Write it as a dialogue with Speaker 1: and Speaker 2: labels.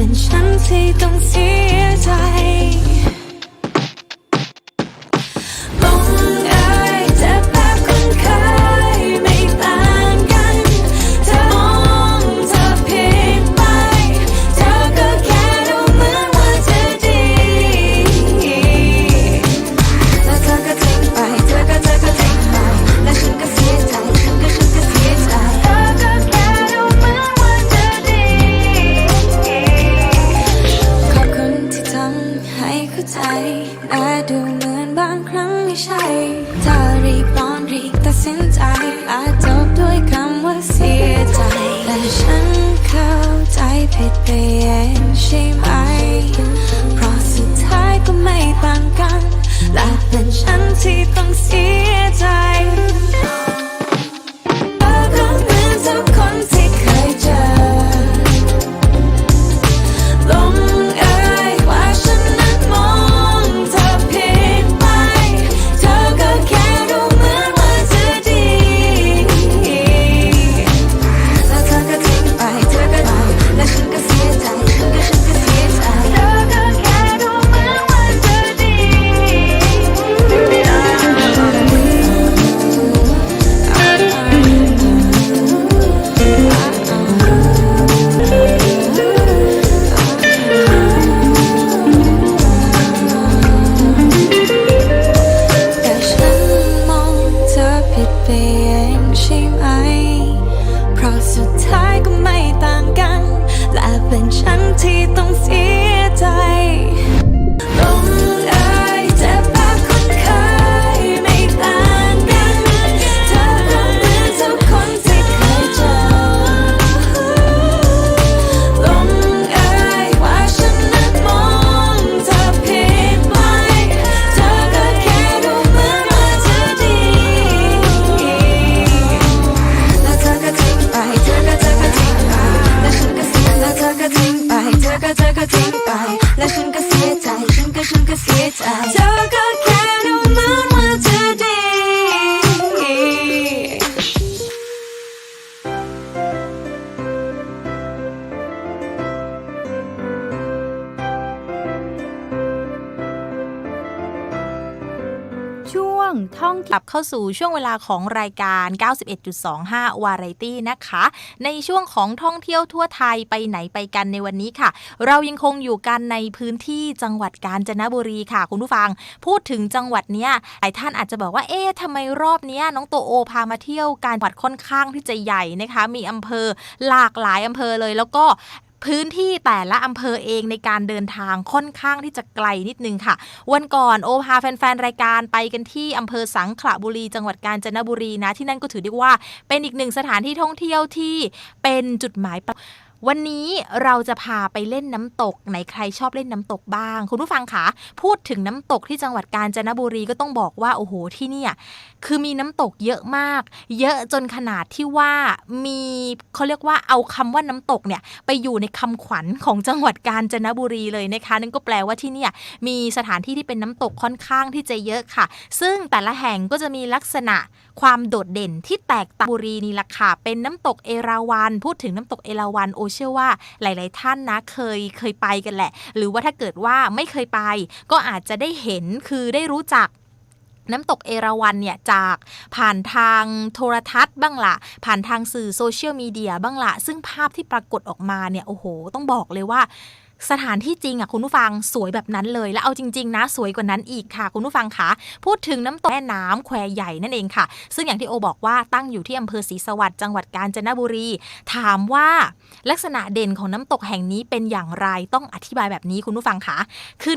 Speaker 1: เป็นฉันที่ต้องเสียใจ ไม่ใช่เธอรีบร้อนรีบตัดสินใจอาจจบด้วยคำว่าเสียใจ แต่ฉันเข้าใจผิดไปเองใช่ไหม เพ ทิ้งไปเธอก็เธอก็ทิ้งไป และฉันก็เสียใจ ฉันก็ฉันก็เสียใจ
Speaker 2: ท่องกลับเข้าสู่ช่วงเวลาของรายการ 91.25 วาไรตี้นะคะ ในช่วงของท่องเที่ยวทั่วไทยไปไหนไปกันในวันนี้ค่ะ เรายังคงอยู่กันในพื้นที่จังหวัดกาญจนบุรีค่ะ คุณผู้ฟัง พูดถึงจังหวัดเนี้ยหลายท่านอาจจะบอกว่าเอ๊ะทำไมรอบเนี้ยน้องโตโอพามาเที่ยวการจังหวัดค่อนข้างที่จะใหญ่นะคะ มีอำเภอหลากหลายอำเภอเลยแล้วก็ พื้นที่แต่ละอำเภอเองในการเดินทางค่อนข้างที่จะไกลนิดนึงค่ะ วันก่อนโอพาแฟนๆ รายการไปกันที่อำเภอสังขละบุรี จังหวัดกาญจนบุรีนะ ที่นั่นก็ถือได้ว่าเป็นอีกหนึ่งสถานที่ท่องเที่ยวที่เป็นจุดหมายปลาย วันนี้เราจะพาไปเล่นน้ำตกไหนใครชอบเล่นน้ำตกบ้าง คุณผู้ฟังคะพูดถึงน้ำตกที่จังหวัดกาญจนบุรีก็ต้องบอกว่าโอ้โหที่เนี่ยคือมีน้ำตกเยอะมาก เยอะจนขนาดที่ว่ามีเขาเรียกว่าเอาคำว่าน้ำตกเนี่ยไปอยู่ในคำขวัญของจังหวัดกาญจนบุรีเลยนะคะนั่นก็แปลว่าที่เนี่ยมีสถานที่ที่เป็นน้ำตกค่อนข้างที่จะเยอะค่ะ ซึ่งแต่ละแห่งก็จะมีลักษณะความโดดเด่นที่แตกต่างบุรีนี่แหละค่ะเป็นน้ำตกเอราวัณพูดถึงน้ำตกเอราวัณโอเชื่อว่าหลาย ๆ ท่านนะเคยเคยไปกันแหละ หรือว่าถ้าเกิดว่าไม่เคยไป ก็อาจจะได้เห็นคือได้รู้จักน้ำตกเอราวัณเนี่ยจากผ่านทางโทรทัศน์บ้างละผ่านทางสื่อโซเชียลมีเดียบ้างละซึ่งภาพที่ปรากฏออกมาเนี่ยโอ้โห ต้องบอกเลยว่า สถานที่จริงอะคุณผู้ฟังสวยแบบนั้นเลย แล้วเอาจริง ๆ นะ สวยกว่านั้นอีกค่ะ คุณผู้ฟังคะพูดถึงน้ำตกแม่น้ำแควใหญ่นั่นเองค่ะ ซึ่งอย่างที่โอบอกว่าตั้งอยู่ที่อำเภอศรีสวัสดิ์จังหวัดกาญจนบุรี ถามว่าลักษณะเด่นของน้ำตกแห่งนี้เป็นอย่างไรต้องอธิบายแบบนี้คุณผู้ฟังคะคือ